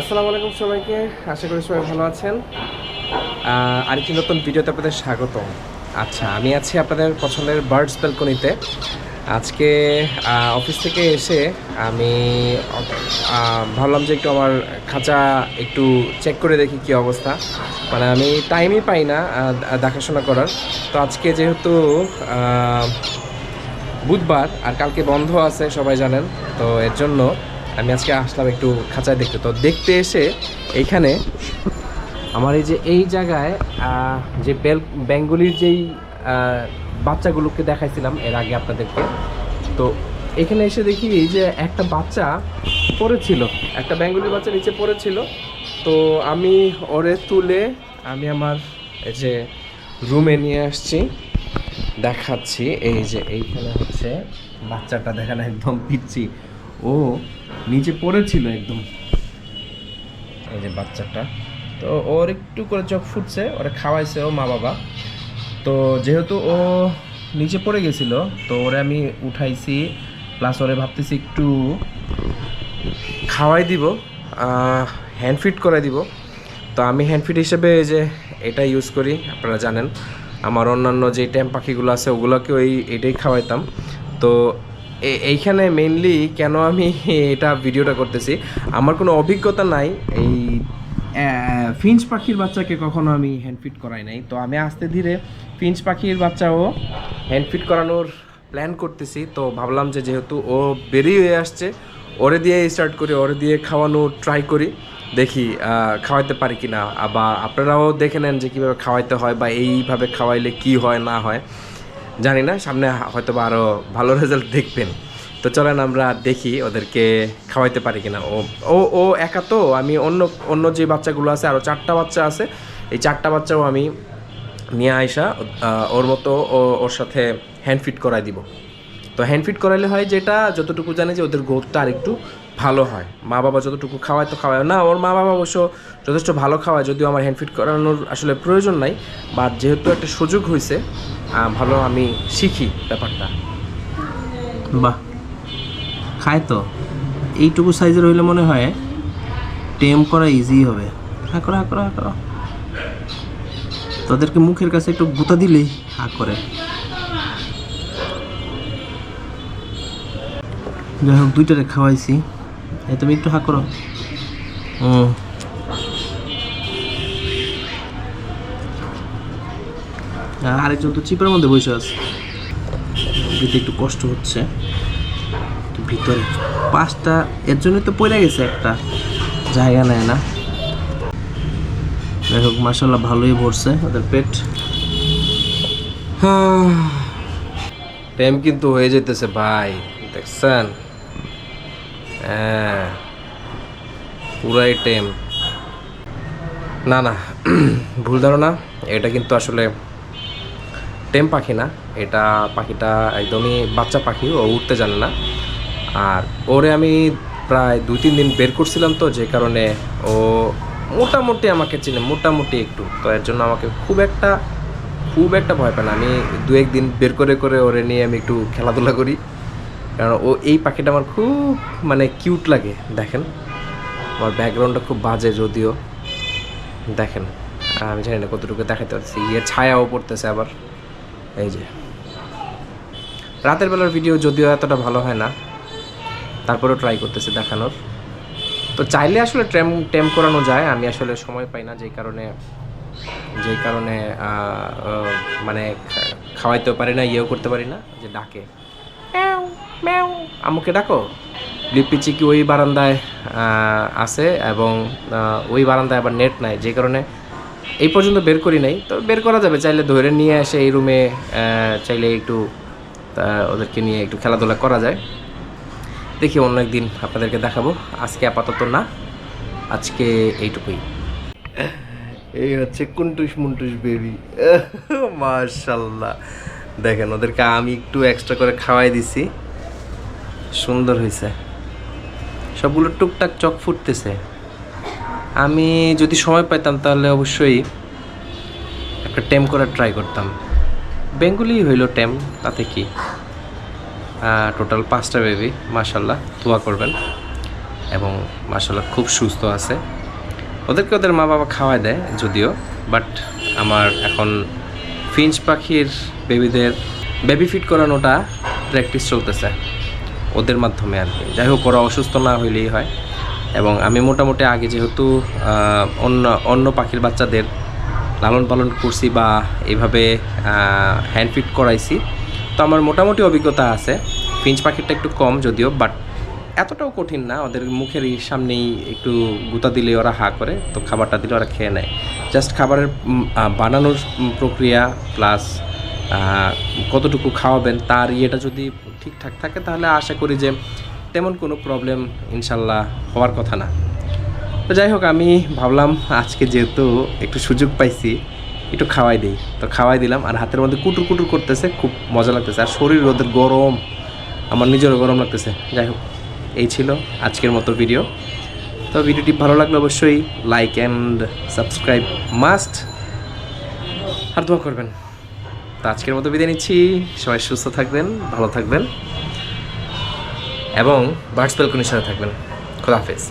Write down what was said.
আসসালামু আলাইকুম সবাইকে, আশা করি সবাই ভালো আছেন। আরেকটি নতুন ভিডিওতে আপনাদের স্বাগতম। আচ্ছা আমি আছি আপনাদের পছন্দের বার্ডস ব্যালকনিতে আজকে অফিস থেকে এসে আমি ভাবলাম যে একটু আমার খাঁচা একটু চেক করে দেখি কী অবস্থা। মানে আমি টাইমই পাই না দেখাশোনা করার। তো আজকে যেহেতু বুধবার, আর কালকে বন্ধ আছে, সবাই জানেন, তো এর জন্য আমি আজকে আসলাম একটু খাঁচায় দেখতে। তো দেখতে এসে এইখানে আমার এই যে এই জায়গায় যে বেল বেঙ্গলির যেই বাচ্চাগুলোকে দেখাইছিলাম এর আগে আপনাদেরকে। তো এখানে এসে দেখি যে একটা বাচ্চা পড়েছিল, একটা বেঙ্গলির বাচ্চা নিচে পড়েছিল। তো আমি ওরে তুলে আমি আমার এই যে রুমে নিয়ে আসছি, দেখাচ্ছি। এই যে এইখানে হচ্ছে বাচ্চাটা, দেখেন একদম পিচ্ছি ও নিচে পড়েছিল একদম। এই যে বাচ্চাটা, তো ওর একটু করে চোখ ফুটছে, ওরা খাওয়াইছে ও মা বাবা। তো যেহেতু ও নিচে পড়ে গেছিল, তো ওরে আমি উঠাইছি প্লাস ওরে ভাবতেছি একটু খাওয়াই দিব হ্যান্ড ফিট করে দিব। তো আমি হ্যান্ড ফিট হিসেবে এই যে এটা ইউজ করি, আপনারা জানেন। আমার অন্যান্য যে ট্যাম পাখিগুলো আছে, ওগুলোকেও এই এটাই খাওয়াইতাম। তো এইখানে মেইনলি কেন আমি এটা ভিডিওটা করতেছি? আমার কোনো অভিজ্ঞতা নাই, এই ফিঞ্চ পাখির বাচ্চাকে কখনো আমি হ্যান্ড ফিট করাই নাই। তো আমি আস্তে ধীরে ফিঞ্চ পাখির বাচ্চাও হ্যান্ড ফিট করানোর প্ল্যান করতেছি। তো ভাবলাম যে যেহেতু ও বেরিয়ে হয়ে আসছে, ওরে দিয়ে স্টার্ট করি, ওরে দিয়ে খাওয়ানো ট্রাই করি। দেখি খাওয়াইতে পারি কি না বা আপনারাও দেখে নেন যে কীভাবে খাওয়াইতে হয় বা এইভাবে খাওয়াইলে কি হয়, না হয়। জানি না সামনে হয়তো বা আরও ভালো রেজাল্ট দেখবেন। তো চলেন আমরা দেখি ওদেরকে খাওয়াইতে পারি কিনা। ও ও ও একা তো, আমি অন্য অন্য যে বাচ্চাগুলো আছে আরও চারটা বাচ্চা আছে, এই চারটা বাচ্চাও আমি নিয়ে আইসা ওর মতো ও, ওর সাথে হ্যান্ড ফিট করাই দিব। তো হ্যান্ড ফিট করাইলে হয় যেটা, যতটুকু জানি যে ওদের গ্রোথটা আরেকটু ভালো হয়। মা বাবা যতটুকু খাওয়ায় তো খাওয়ায়। না, ওর মা বাবা অবশ্য যথেষ্ট ভালো খাওয়ায়, যদিও আমার হ্যান্ড ফিট করানোর আসলে প্রয়োজন নাই। বা যেহেতু একটা সুযোগ হয়েছে ভালো আমি শিখি ব্যাপারটা। বাহ। খায় তো। এইটুকু সাইজের হইলে মনে হয় টেম করা ইজি হবে। হা করো হা করো হা করো। তাদেরকে মুখের কাছে একটু গুঁতা দিলেই হা করে। যাই হোক, দুইটারে খাওয়াইছি। এই তুমি একটু হা করো। আরেকজন তো চিপের মধ্যে বসে আছে। দিতে একটু কষ্ট হচ্ছে। ভিতরে পাঁচটা এর জন্য তো পড়ে গেছে একটা। জায়গা নেয় না। যাই হোক মাসাল্লাহ ভালোই ভরছে ওদের পেট। টাইম কিন্তু হয়ে যেতেছে ভাই দেখছেন? হ্যাঁ। পুরাই টাইম না না, ভুল ধারণা। এটা কিন্তু আসলে টেম পাখি না। এটা পাখিটা একদমই বাচ্চা পাখি, ও উঠতে জানে না। আর ওরে আমি প্রায় দুই, তিন দিন বের করছিলাম তো, যে কারণে ও মোটামুটি আমাকে চিনে, মোটামুটি একটু। তো এর জন্য আমাকে খুব একটা খুব একটা ভয় পায় না। আমি দু একদিন বের করে করে ওরে নিয়ে আমি একটু খেলাধুলা করি। কারণ ও এই পাখিটা আমার খুব মানে কিউট লাগে, দেখেন। আমার ব্যাকগ্রাউন্ডটা খুব বাজে যদিও। দেখেন, আমি জানি না কতটুকু দেখাতে পারছি ইয়ে ছায়াও পড়তেছে আবার। এই যে। রাতের বেলার ভিডিও যদিও এতটা ভালো হয় না, তারপরেও ট্রাই করতেছে দেখানোর। তো চাইলে আসলে টেম টেম করানো যায়, আমি আসলে সময় পাই না, যেই কারণে যেই কারণে মানে খাওয়াইতেও পারি না, ইয়েও করতে পারি না, যে ডাকে। ম্যাও আমুকে ডাকো। লিপি চিকি ওই বারান্দায় আছে এবং ওই বারান্দায় আবার নেট নাই, যে কারণে এই পর্যন্ত বের করি নাই। তো বের করা যাবে, চাইলে ধরে নিয়ে এসে এই রুমে চাইলে একটু ওদেরকে নিয়ে একটু খেলাধুলা করা যায়। দেখি অন্য একদিন আপনাদেরকে দেখাবো। আজকে আপাতত না, আজকে এইটুকুই। এই হচ্ছে কুন্টুস মুন্টুস বেবি মার্শাল্লাহ দেখেন, ওদেরকে আমি একটু এক্সট্রা করে খাওয়াই দিছি। সুন্দর হয়েছে। সবগুলো টুকটাক চক ফুটতেছে। আমি যদি সময় পাইতাম তাহলে অবশ্যই একটা টেম করার ট্রাই করতাম। বেঙ্গলি হইল টেম তাতে কি? টোটাল পাঁচটা বেবি মাশাল্লাহ দোয়া করবেন। এবং মাসাল্লাহ খুব সুস্থ আছে। ওদেরকে ওদের মা বাবা খাওয়ায় দেয়, যদিও, বাট আমার এখন ফিঞ্চ পাখির বেবিদের, বেবি ফিট করানোটা প্র্যাকটিস চলতেছে। ওদের মাধ্যমে আর কি। যাই হোক, ওরা অসুস্থ না হইলেই হয়। এবং আমি মোটামুটি আগে যেহেতু অন্য অন্য পাখির বাচ্চাদের লালন পালন করছি বা এইভাবে হ্যান্ড ফিট করাইছি, তো আমার মোটামুটি অভিজ্ঞতা আছে। ফিঞ্চ পাখিরটা একটু কম যদিও বাট এতটাও কঠিন না। ওদের মুখের সামনেই একটু গুতা দিলে ওরা হা করে, তো খাবারটা দিলে ওরা খেয়ে নেয়। জাস্ট খাবারের বানানোর প্রক্রিয়া প্লাস কতটুকু খাওয়াবেন, তার ইয়েটা যদি ঠিকঠাক থাকে, তাহলে আশা করি যে তেমন কোনো প্রবলেম ইনশাল্লাহ হওয়ার কথা না। তো যাই হোক, আমি ভাবলাম আজকে যেহেতু একটু সুযোগ পাইছি, একটু খাওয়াই দিই। তো খাওয়াই দিলাম, আর হাতের মধ্যে কুটুর কুটুর করতেছে, খুব মজা লাগতেছে। আর শরীর রোদের গরম, আমার নিজেরও গরম লাগতেছে। যাই হোক, এই ছিল আজকের মতো ভিডিও তো ভিডিওটি ভালো লাগলে অবশ্যই লাইক অ্যান্ড সাবস্ক্রাইব মাস্ট আর দোয়া করবেন। তো আজকের মতো বিদায় নিচ্ছি। সবাই সুস্থ থাকবেন, ভালো থাকবেন এবং বার্ডস বেলকনির সাথে থাকবেন। খোদা হাফেজ।